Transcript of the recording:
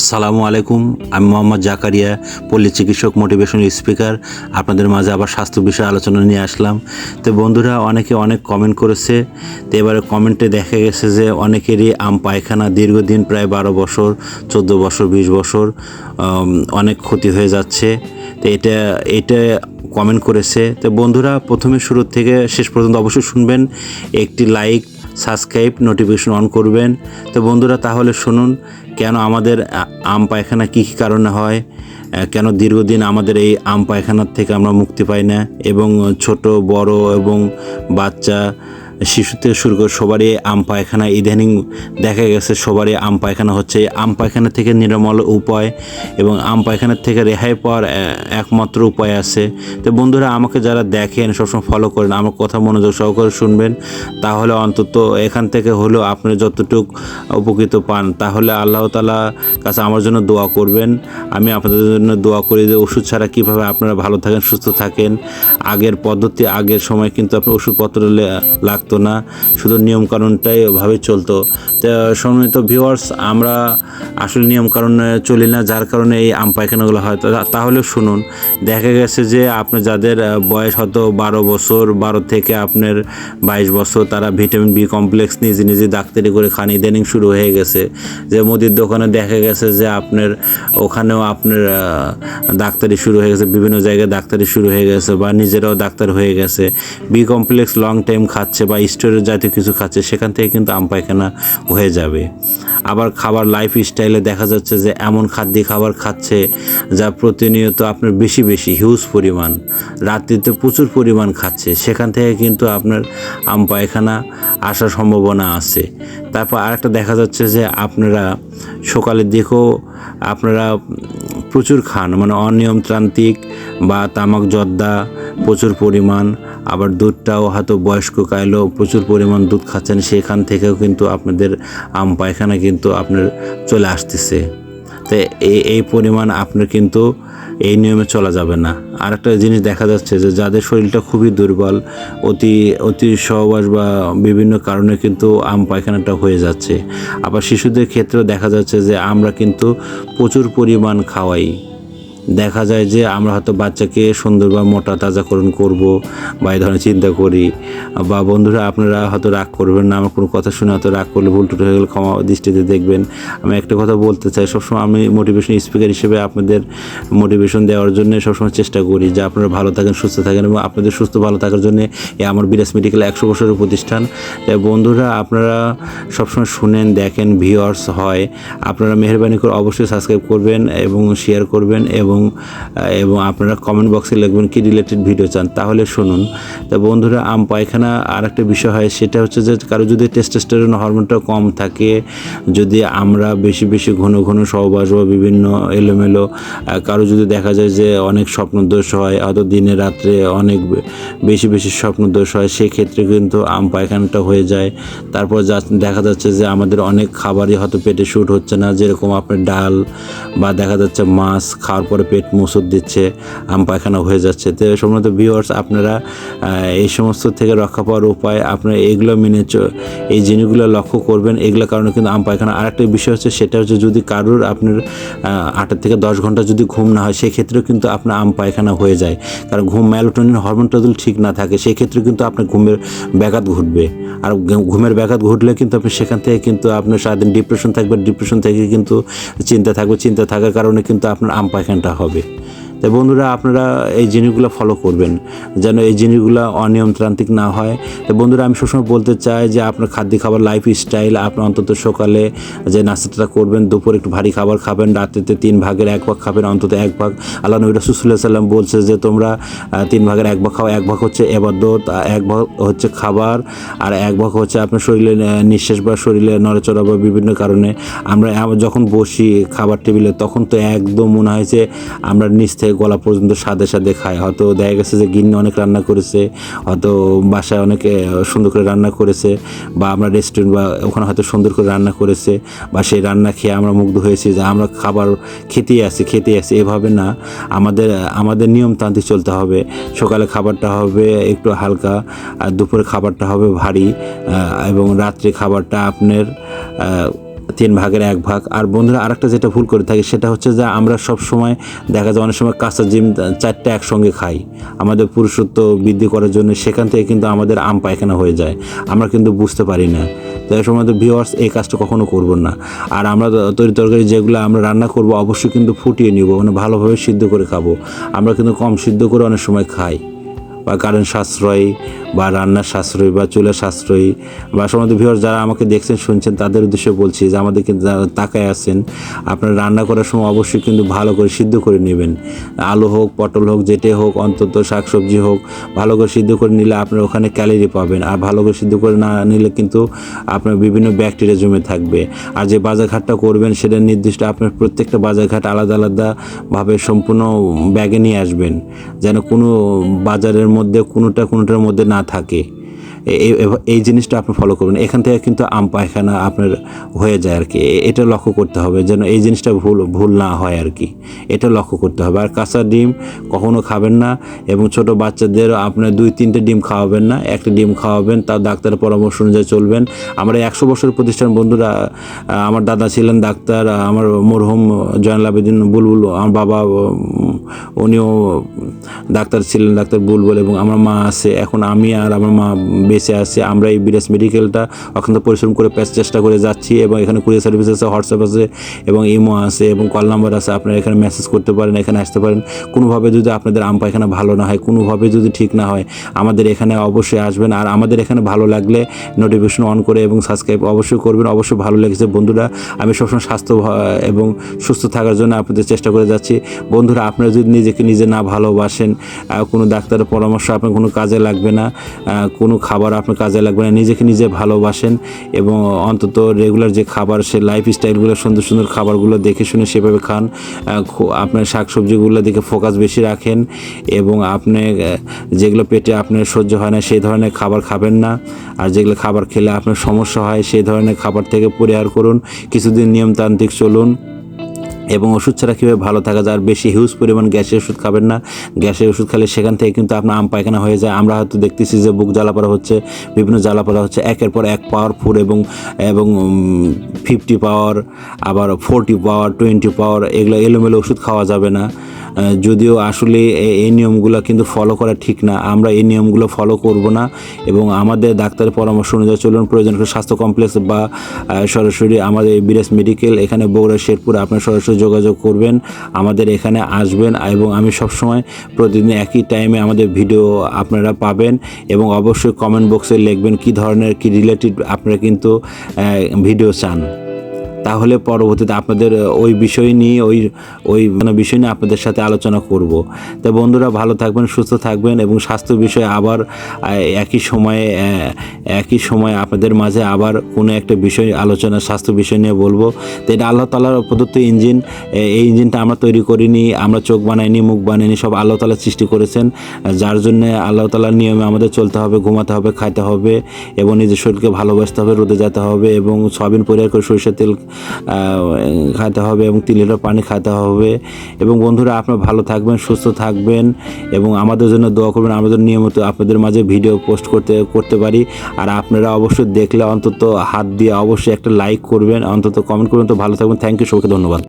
আসসালামু আলাইকুম, আমি মোহাম্মদ জাকারিয়া, পল্লী চিকিৎসক মোটিভেশন স্পিকার। আপনাদের মাঝে আবার স্বাস্থ্য বিষয়ে আলোচনা নিয়ে আসলাম। তো বন্ধুরা, অনেকে অনেক কমেন্ট করেছে। তো এবারে কমেন্টে দেখা গেছে যে, অনেকেরই আম পায়খানা দীর্ঘদিন প্রায় বারো বছর, চোদ্দ বছর, বিশ বছর অনেক ক্ষতি হয়ে যাচ্ছে। তো এটা এটা কমেন্ট করেছে। তো বন্ধুরা, প্রথমে শুরু থেকে শেষ পর্যন্ত অবশ্যই শুনবেন। একটি লাইক সাবস্ক্রাইব নোটিফিকেশন অন করবেন। তো বন্ধুরা, তাহলে শুনুন, কেন আমাদের আম পায়খানা কী কী কারণে হয়? কেন দীর্ঘদিন আমাদের এই আম পায়খানার থেকে আমরা মুক্তি পাই না? এবং ছোট, বড় এবং বাচ্চা শিশু থেকে শুরু করে সবারই আম পায়খানা। ইদানিং দেখা গেছে সবারই আম পায়খানা হচ্ছে। আম পায়খানা থেকে নিরামল উপায় এবং আম পায়খানার থেকে রেহাই পাওয়ার একমাত্র উপায় আছে। তো বন্ধুরা, আমাকে যারা দেখেন, সবসময় ফলো করেন, আমার কথা মনোযোগ সহকারে শুনবেন, তাহলে অন্তত এখান থেকে হলেও আপনি যতটুক উপকৃত পান, তাহলে আল্লাহ তালা কাছে আমার জন্য দোয়া করবেন। আমি আপনাদের জন্য দোয়া করি যে ওষুধ ছাড়া কীভাবে আপনারা ভালো থাকেন, সুস্থ থাকেন। আগের পদ্ধতি, আগের সময় কিন্তু আপনার ওষুধপত্র লে- লাগতো না, শুধু নিয়মকানুনটাই ওভাবে চলতো। তো, সম্মানিত ভিউয়ার্স আমরা আসলে নিয়মকানুনে চলি না, যার কারণে এই আম পায়খানাগুলো হয়। তাহলে শুনুন, দেখা গেছে যে আপনার যাদের বয়স হয়তো বারো বছর, বারো থেকে আপনার বাইশ বছর, তারা ভিটামিন বি কমপ্লেক্স নিজে নিজে ডাক্তারি করে খান, ইদানিং শুরু হয়ে গেছে। যে মুদির দোকানে দেখা গেছে যে আপনার, ওখানেও আপনার ডাক্তারি শুরু হয়ে গেছে, বিভিন্ন জায়গায় ডাক্তারি শুরু হয়ে গেছে বা নিজেরাও ডাক্তার হয়ে গেছে। বি কমপ্লেক্স লং টাইম খাচ্ছে বা স্টোরেজ জাতীয় কিছু খাচ্ছে, সেখান থেকে কিন্তু আম পায়খানা হয়ে যাবে। আবার খাবার লাইফ স্টাইলে দেখা যাচ্ছে যে এমন খাদ্য খাবার খাচ্ছে যা প্রতিনিয়ত আপনার বেশি বেশি হিউজ পরিমাণ, রাত্রিতে প্রচুর পরিমাণ খাচ্ছে। সেখান থেকে কিন্তু আপনার আম পায়খানা আসার সম্ভাবনা আছে। তারপর আরেকটা দেখা যাচ্ছে যে আপনারা সকালের দিকেও আপনারা প্রচুর খান মানে অনিয়মতান্ত্রিক বা তামাক জর্দা, প্রচুর পরিমাণ, আবার দুধটাও হয়তো বয়স্ক কাইলেও প্রচুর পরিমাণ দুধ খাচ্ছেন, সেখান থেকেও কিন্তু আপনাদের আম পায়খানা কিন্তু আপনার চলে আসতেছে। তো এই এই পরিমাণ আপনার কিন্তু এই নিয়মে চলা যাবে না। আর একটা জিনিস দেখা যাচ্ছে যে যাদের শরীরটা খুবই দুর্বল, অতি অতি সহবাস বা বিভিন্ন কারণে কিন্তু আম পায়খানাটা হয়ে যাচ্ছে। আবার শিশুদের ক্ষেত্রেও দেখা যাচ্ছে যে আমরা কিন্তু প্রচুর পরিমাণ খাওয়াই। দেখা যায় যে আমরা হয়তো বাচ্চাকে সুন্দর বা মোটা তাজাকরণ করব বা এই ধরনের চিন্তা করি। বা বন্ধুরা, আপনারা হয়তো রাগ করবেন না, আমার কোনো কথা শুনে হয়তো রাগ করলে ভুল টুট হয়ে গেলে ক্ষমা দৃষ্টিতে দেখবেন। আমি একটা কথা বলতে চাই, সবসময় আমি মোটিভেশন স্পিকার হিসেবে আপনাদের মোটিভেশন দেওয়ার জন্য সবসময় চেষ্টা করি যে আপনারা ভালো থাকেন, সুস্থ থাকেন এবং আপনাদের সুস্থ ভালো থাকার জন্য এই আমার বিরাজ মেডিকেল একশো বছরের প্রতিষ্ঠান। তাই বন্ধুরা, আপনারা সবসময় শুনেন, দেখেন ভিওয়ার্স হয়। আপনারা মেহরবানি করে অবশ্যই সাবস্ক্রাইব করবেন এবং শেয়ার করবেন এবং আহ, এবং আপনারা কমেন্ট বক্সে লিখবেন কি রিলেটেড ভিডিও চান তাহলে শুনুন। তা বন্ধুরা আম পায়খানা আর একটা বিষয় হয় সেটা হচ্ছে যে কারও যদি টেস্টোস্টেরন হরমোনটা কম থাকে যদি আমরা বেশি বেশি ঘন ঘন সহবাস বা বিভিন্ন এলোমেলো কারও যদি দেখা যায় যে অনেক স্বপ্নদোষ হয় হয়তো দিনে রাত্রে অনেক বেশি বেশি স্বপ্নদোষ হয় সেক্ষেত্রে কিন্তু আম পায়খানাটা হয়ে যায়। তারপর যা দেখা যাচ্ছে যে আমাদের অনেক খাবারই হয়তো পেটে শ্যুট হচ্ছে না যেরকম আপনার ডাল বা দেখা যাচ্ছে মাছ খাওয়ার পরে পেট মুসুর দিচ্ছে, আম পায়খানা হয়ে যাচ্ছে। তো সম্ভবত ভিউয়ার্স আপনারা এই সমস্ত থেকে রক্ষা পাওয়ার উপায় আপনারা এগুলো মেনে এই জিনিসগুলো লক্ষ্য করবেন। এগুলোর কারণে কিন্তু আম পায়খানা আরেকটা বিষয় হচ্ছে সেটা হচ্ছে যদি কারোর আপনার আটের থেকে দশ ঘণ্টা যদি ঘুম না হয়, সেক্ষেত্রেও কিন্তু আপনার আম পায়খানা হয়ে যায়। কারণ ঘুম ম্যালোটনিন হরমোনটা যদি ঠিক না থাকে সেই ক্ষেত্রে কিন্তু আপনার ঘুমের ব্যাঘাত ঘটবে। আর ঘুমের ব্যাঘাত ঘটলে কিন্তু আপনি সেখান থেকে কিন্তু আপনার সারাদিন ডিপ্রেশন থাকবে ডিপ্রেশন থেকে কিন্তু চিন্তা থাকবে। চিন্তা থাকার কারণে কিন্তু আপনার আম পায়খানাটা হবে। তাই বন্ধুরা, আপনারা এই জিনিসগুলো ফলো করবেন, যেন এই জিনিসগুলো অনিয়মতান্ত্রিক না হয়। তো বন্ধুরা, আমি সবসময় বলতে চাই যে আপনার খাদ্য খাবার লাইফ স্টাইল আপনার অন্তত সকালে যে নাস্তাটা করবেন, দুপুরে একটু ভারী খাবার খাবেন, রাত্রিতে তিন ভাগের এক ভাগ খাবেন, অন্তত এক ভাগ। আল্লাহ নবী রাসুল্লাহ সাল্লাম বলছে যে তোমরা তিন ভাগের এক ভাগ খাও, এক ভাগ হচ্ছে এবাদত এক ভাগ হচ্ছে খাবার, আর এক ভাগ হচ্ছে আপনার শরীরে নিঃশ্বাস বা শরীরে নড়াচড়া বা বিভিন্ন কারণে আমরা যখন বসি খাবার টেবিলে, তখন তো একদম মনে হয় যে আমরা নিচ থেকে গলা পর্যন্ত সাদে সাদে খায়। হয়তো দেখা গেছে যে গিন্নি অনেক রান্না করেছে, হয়তো বাসায় অনেকে সুন্দর করে রান্না করেছে, বা আমরা রেস্টুরেন্ট বা ওখানে হয়তো সুন্দর করে রান্না করেছে, বা সেই রান্না খেয়ে আমরা মুগ্ধ হয়েছি যে আমরা খাবার খেতেই আছি খেতেই আছি। এভাবে না, আমাদের আমাদের নিয়মতান্ত্রিক চলতে হবে। সকালে খাবারটা হবে একটু হালকা, আর দুপুরে খাবারটা হবে ভারী এবং রাত্রে খাবারটা আপনার তিন ভাগের এক ভাগ। আর বন্ধুরা, আরেকটা যেটা ভুল করে থাকি, সেটা হচ্ছে যে আমরা সব সময় দেখা যায় অনেক সময় কাঁচা জিম চারটে একসঙ্গে খাই। আমাদের পুরুষত্ব বৃদ্ধি করার জন্য সেখান থেকে কিন্তু আমাদের আম পায়খানা হয়ে যায়। আমরা কিন্তু বুঝতে পারি না। তো এই সময় ভিওয়ার্স এই কাজটা কখনো করব না। আর আমরা তরি তরকারি যেগুলো আমরা রান্না করব, অবশ্যই কিন্তু ফুটিয়ে নিব। মানে ভালোভাবে সিদ্ধ করে খাব। আমরা কিন্তু কম সিদ্ধ করে অনেক সময় খাই। বা কারেন্ট সাশ্রয়ী বা রান্নার সাশ্রয়ী বা চুলের সাশ্রয়ী বা সমস্ত ভিউয়ার যারা আমাকে দেখছেন, শুনছেন, তাদের উদ্দেশ্যে বলছি যে আমাদের কিন্তু যারা তাকায় আছেন, আপনারা রান্না করার সময় অবশ্যই কিন্তু ভালো করে সিদ্ধ করে নেবেন। আলু হোক, পটল হোক, যেটে হোক, অন্তত শাকসবজি হোক, ভালো করে সিদ্ধ করে নিলে আপনার ওখানে ক্যালোরি পাবেন। আর ভালো করে সিদ্ধ করে না নিলে কিন্তু আপনার বিভিন্ন ব্যাকটেরিয়া জমে থাকবে। আর যে বাজারঘাটটা করবেন, সেটা নির্দিষ্ট আপনার প্রত্যেকটা বাজারঘাট আলাদা আলাদাভাবে সম্পূর্ণ ব্যাগে নিয়ে আসবেন। যেন কোনো বাজারের মধ্যে, কোনোটা কোনোটার মধ্যে না থাকে। এই জিনিসটা আপনি ফলো করবেন। এখান থেকে কিন্তু আম পায়খানা আপনার হয়ে যায় আর কি। এটা লক্ষ্য করতে হবে যেন এই জিনিসটা ভুল ভুল না হয় আর কি। এটা লক্ষ্য করতে হবে। আর কাঁচা ডিম কখনো খাবেন না এবং ছোট বাচ্চাদের আপনার দুই, তিনটে ডিম খাওয়াবেন না। একটা ডিম খাওয়াবেন, তার ডাক্তারের পরামর্শ অনুযায়ী চলবেন। আমরা একশো বছর প্রতিষ্ঠান বন্ধুরা, আমার দাদা ছিলেন ডাক্তার, আমার মরহুম জয়নাল আবেদিন বুলবুল, আমার বাবা উনিও ডাক্তার ছিলেন, ডাক্তার বুলবুল এবং আমার মা আছে। এখন আমি আর আমার মা বেঁচে আছে। আমরা এই বিরাজ মেডিকেলটা অত্যন্ত পরিশ্রম করে পেতে চেষ্টা করে যাচ্ছি এবং এখানে কুরিয়ার সার্ভিস আছে হোয়াটসঅ্যাপ আছে এবং ইমো আছে এবং কল নাম্বার আছে। আপনারা এখানে মেসেজ করতে পারেন, এখানে আসতে পারেন। কোনোভাবে যদি আপনাদের আম পায়খানা ভালো না হয়, কোনোভাবে যদি ঠিক না হয়, আমাদের এখানে অবশ্যই আসবেন। আর আমাদের এখানে ভালো লাগলে নোটিফিকেশন অন করে এবং সাবস্ক্রাইব অবশ্যই করবেন। অবশ্যই ভালো লেগেছে বন্ধুরা। আমি সবসময় স্বাস্থ্য এবং সুস্থ থাকার জন্য আপনাদের চেষ্টা করে যাচ্ছি। বন্ধুরা, আপনারা যদি নিজেকে নিজে না ভালোবাসেন কোনো ডাক্তারের পরামর্শ আপনার কোনো কাজে লাগবে না কোনো খাবার আপনার কাজে লাগবে না, নিজেকে নিজে ভালোবাসেন এবং অন্তত রেগুলার যে খাবার, সে লাইফ স্টাইলগুলো সুন্দর সুন্দর খাবারগুলো দেখে শুনে সেভাবে খান আপনার শাকসবজিগুলো দেখে ফোকাস বেশি রাখেন এবং আপনি যেগুলো পেটে আপনার সহ্য হয় না, সেই ধরনের খাবার খাবেন না। আর যেগুলো খাবার খেলে আপনার সমস্যা হয়, সেই ধরনের খাবার থেকে পরিহার করুন। কিছুদিন নিয়মতান্ত্রিক চলুন। এবং ওষুধ ছাড়া কীভাবে ভালো থাকা যায়? আর বেশি হিউজ পরিমাণ গ্যাসের ওষুধ খাবেন না। গ্যাসের ওষুধ খেলে সেখান থেকে কিন্তু আপনার আম পায়খানা হয়ে যায়। আমরা হয়তো দেখতেছি যে বুক জ্বালাপড়া হচ্ছে, বিভিন্ন জ্বালাপড়া হচ্ছে। একের পর এক পাওয়ারফুল এবং এবং ফিফটি পাওয়ার আবার ফোরটি পাওয়ার টোয়েন্টি পাওয়ার এগুলো এলোমেলো ওষুধ খাওয়া যাবে না। যদিও আসলে এই নিয়মগুলো কিন্তু ফলো করা ঠিক না, আমরা এই নিয়মগুলো ফলো করব না এবং আমাদের ডাক্তারের পরামর্শ অনুযায়ী চলুন, প্রয়োজন স্বাস্থ্য কমপ্লেক্স বা সরাসরি আমাদের বিরাজ মেডিকেল এখানে বগুড়া, শেরপুর আপনার সরাসরি যোগাযোগ করবেন, আমাদের এখানে আসবেন এবং আমি সবসময় প্রতিদিন একই টাইমে আমাদের ভিডিও আপনারা পাবেন এবং অবশ্যই কমেন্ট বক্সে লিখবেন কি ধরনের, কি রিলেটেড আপনারা কিন্তু ভিডিও চান। তাহলে পরবর্তীতে আপনাদের ওই বিষয় নিয়ে, ওই ওই মানে বিষয় নিয়ে আপনাদের সাথে আলোচনা করব। তো বন্ধুরা, ভালো থাকবেন, সুস্থ থাকবেন এবং স্বাস্থ্য বিষয়ে আবার একই সময়ে একই সময়ে আপনাদের মাঝে আবার কোনো একটা বিষয়, আলোচনা, স্বাস্থ্য বিষয় নিয়ে বলব। তো এটা আল্লাহ তালার প্রদত্ত ইঞ্জিন এই ইঞ্জিনটা আমরা তৈরি করিনি, আমরা চোখ বানাইনি, মুখ বানাইনি, সব আল্লাহ তালা সৃষ্টি করেছেন। যার জন্য আল্লাহ তালার নিয়মে আমাদের চলতে হবে, ঘুমাতে হবে, খাইতে হবে এবং নিজের শরীরকে ভালোবাসতে হবে, রোদে যেতে হবে এবং সয়াবিন পরিহার করে সরিষার তেল খাইতে হবে এবং তিন লিটার পানি খাইতে হবে। এবং বন্ধুরা, আপনারা ভালো থাকবেন, সুস্থ থাকবেন এবং আমাদের জন্য দোয়া করবেন। আমাদের নিয়মিত আপনাদের মাঝে ভিডিও পোস্ট করতে করতে পারি। আর আপনারা অবশ্যই দেখলে অন্তত হাত দিয়ে অবশ্যই একটা লাইক করবেন, অন্তত কমেন্ট করবেন। তো ভালো থাকবেন। থ্যাংক ইউ সবাইকে ধন্যবাদ।